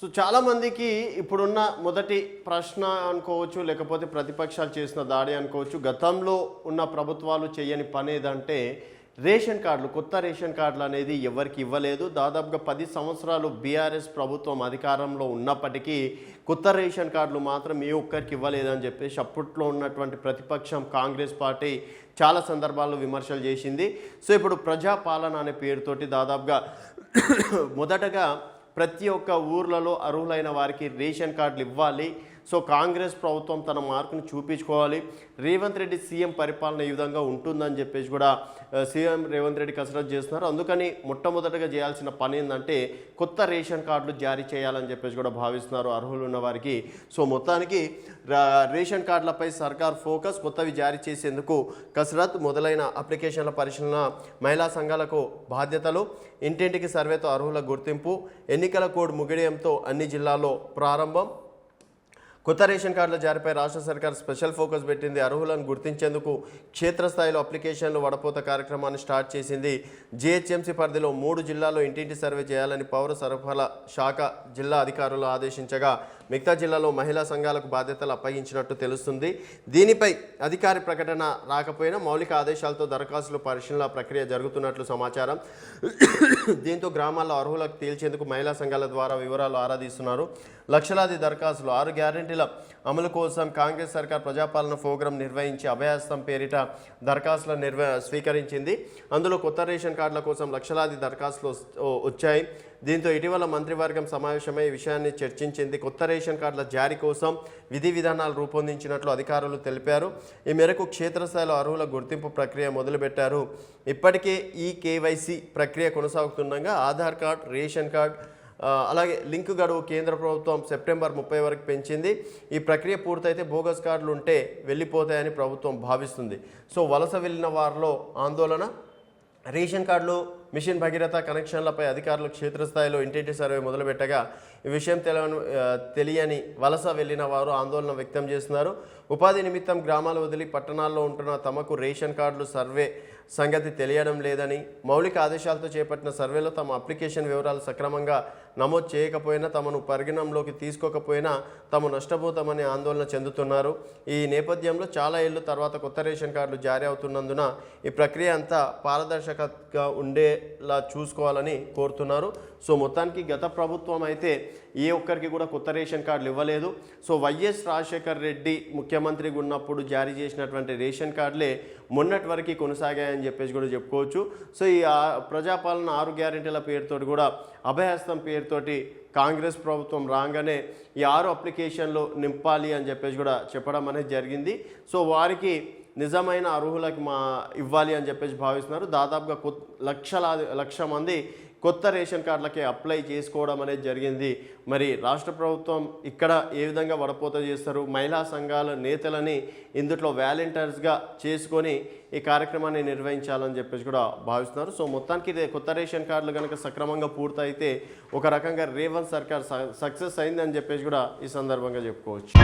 So చాలామందికి ఇప్పుడున్న మొదటి ప్రశ్న అనుకోవచ్చు లేకపోతే ప్రతిపక్షాలు చేసిన దాడి అనుకోవచ్చు గతంలో ఉన్న ప్రభుత్వాలు చేయని పని ఏదంటే రేషన్ కార్డులు కొత్త రేషన్ కార్డులు అనేది ఎవరికి ఇవ్వలేదు. దాదాపుగా పది సంవత్సరాలు బీఆర్ఎస్ ప్రభుత్వం అధికారంలో ఉన్నప్పటికీ కొత్త రేషన్ కార్డులు మాత్రం ఏ ఒక్కరికి ఇవ్వలేదని చెప్పేసి అప్పట్లో ఉన్నటువంటి ప్రతిపక్షం కాంగ్రెస్ పార్టీ చాలా సందర్భాల్లో విమర్శలు చేసింది. సో ఇప్పుడు ప్రజాపాలన అనే పేరుతోటి దాదాపుగా మొదటగా ప్రతి ఒక్క ఊర్లలో అర్హులైన వారికి రేషన్ కార్డులు ఇవ్వాలి. సో కాంగ్రెస్ ప్రభుత్వం తన మార్కును చూపించుకోవాలి. రేవంత్ రెడ్డి సీఎం పరిపాలన ఈ విధంగా ఉంటుందని చెప్పేసి కూడా సీఎం రేవంత్ రెడ్డి కసరత్తు చేస్తున్నారు. అందుకని మొట్టమొదటగా చేయాల్సిన పని ఏంటంటే కొత్త రేషన్ కార్డులు జారీ చేయాలని చెప్పేసి కూడా భావిస్తున్నారు అర్హులు ఉన్న వారికి. సో మొత్తానికి రేషన్ కార్డులపై సర్కార్ ఫోకస్ కొత్తవి జారీ చేసేందుకు కసరత్ మొదలైన అప్లికేషన్ల పరిశీలన మహిళా సంఘాలకు బాధ్యతలు ఇంటింటికి సర్వేతో అర్హుల గుర్తింపు ఎన్నికల కోడ్ ముగియడంతో అన్ని జిల్లాల్లో ప్రారంభం. కొత్త రేషన్ కార్డుల జారీపై రాష్ట్ర సర్కార్ స్పెషల్ ఫోకస్ పెట్టింది. అర్హులను గుర్తించేందుకు క్షేత్రస్థాయిలో అప్లికేషన్లు వడపోత కార్యక్రమాన్ని స్టార్ట్ చేసింది. జిహెచ్ఎంసీ పరిధిలో మూడు జిల్లాల్లో ఇంటింటి సర్వే చేయాలని పౌర సరఫరాల శాఖ జిల్లా అధికారులు ఆదేశించగా మిగతా జిల్లాలో మహిళా సంఘాలకు బాధ్యతలు అప్పగించినట్టు తెలుస్తుంది. దీనిపై అధికారి ప్రకటన రాకపోయినా మౌలిక ఆదేశాలతో దరఖాస్తులు పరిశీలన ప్రక్రియ జరుగుతున్నట్లు సమాచారం. దీంతో గ్రామాల్లో అర్హులకు తేల్చేందుకు మహిళా సంఘాల ద్వారా వివరాలు ఆరాధిస్తున్నారు లక్షలాది దరఖాస్తులు ఆరు గ్యారంటీల అమలు కోసం కాంగ్రెస్ సర్కార్ ప్రజాపాలన ప్రోగ్రాం నిర్వహించి అభయాస్తం పేరిట దరఖాస్తుల నిర్వ స్వీకరించింది. అందులో కొత్త రేషన్ కార్డుల కోసం లక్షలాది దరఖాస్తులు వచ్చాయి. దీంతో ఇటీవల మంత్రివర్గం సమావేశమై ఈ విషయాన్ని చర్చించింది. కొత్త రేషన్ కార్డుల జారీ కోసం విధి విధానాలు రూపొందించినట్లు అధికారులు తెలిపారు. ఈ మేరకు క్షేత్రస్థాయిలో అర్హుల గుర్తింపు ప్రక్రియ మొదలుపెట్టారు. ఇప్పటికే ఈ కేవైసీ ప్రక్రియ కొనసాగుతుండగా ఆధార్ కార్డ్ రేషన్ కార్డ్ అలాగే లింక్ గడువు కేంద్ర ప్రభుత్వం సెప్టెంబర్ ముప్పై వరకు పెంచింది. ఈ ప్రక్రియ పూర్తయితే బోగస్ కార్డులు ఉంటే వెళ్ళిపోతాయని ప్రభుత్వం భావిస్తుంది. సో వలస వెళ్ళిన వారిలో ఆందోళన రేషన్ కార్డులు మిషన్ భగీరథ కనెక్షన్లపై అధికారులు క్షేత్రస్థాయిలో ఇంటింటి సర్వే మొదలుపెట్టగా ఈ విషయం తెలియని తెలియని వలస వెళ్ళిన వారు ఆందోళన వ్యక్తం చేస్తున్నారు. ఉపాధి నిమిత్తం గ్రామాలు వదిలి పట్టణాల్లో ఉంటున్న తమకు రేషన్ కార్డులు సర్వే సంగతి తెలియడం లేదని మౌలిక ఆదేశాలతో చేపట్టిన సర్వేలో తమ అప్లికేషన్ వివరాలు సక్రమంగా నమోదు చేయకపోయినా తమను పరిగణంలోకి తీసుకోకపోయినా తాము నష్టపోతామని ఆందోళన చెందుతున్నారు. ఈ నేపథ్యంలో చాలా ఏళ్ళు తర్వాత కొత్త రేషన్ కార్డులు జారీ అవుతున్నందున ఈ ప్రక్రియ అంతా పారదర్శకంగా ఉండేలా చూసుకోవాలని కోరుతున్నారు. సో మొత్తానికి గత ప్రభుత్వం అయితే ఏ ఒక్కరికి కూడా కొత్త రేషన్ కార్డులు ఇవ్వలేదు. సో వైఎస్ రాజశేఖర్ రెడ్డి ముఖ్యమంత్రిగా ఉన్నప్పుడు జారీ చేసినటువంటి రేషన్ కార్డులే మొన్నటి వరకు కొనసాగాయని చెప్పేసి కూడా చెప్పుకోవచ్చు. సో ఈ ప్రజాపాలన ఆరు గ్యారెంటీల పేరుతోటి కూడా అభయహస్తం పేరుతోటి కాంగ్రెస్ ప్రభుత్వం రాగానే ఈ ఆరు అప్లికేషన్లు నింపాలి అని చెప్పేసి కూడా చెప్పడం అనేది జరిగింది. సో వారికి నిజమైన అర్హులకి మా ఇవ్వాలి అని చెప్పేసి భావిస్తున్నారు. దాదాపుగా కొత్ లక్షలాది లక్ష మంది కొత్త రేషన్ కార్డులకి అప్లై చేసుకోవడం అనేది జరిగింది. మరి రాష్ట్ర ప్రభుత్వం ఇక్కడ ఏ విధంగా వడపోత చేస్తారు? మహిళా సంఘాల నేతలని ఇందులో వాలంటీర్స్గా చేసుకొని ఈ కార్యక్రమాన్ని నిర్వహించాలని చెప్పేసి కూడా భావిస్తున్నారు. సో మొత్తానికి కొత్త రేషన్ కార్డులు కనుక సక్రమంగా పూర్తయితే ఒక రకంగా రేవంత్ సర్కార్ సక్సెస్ అయిందని చెప్పేసి కూడా ఈ సందర్భంగా చెప్పుకోవచ్చు.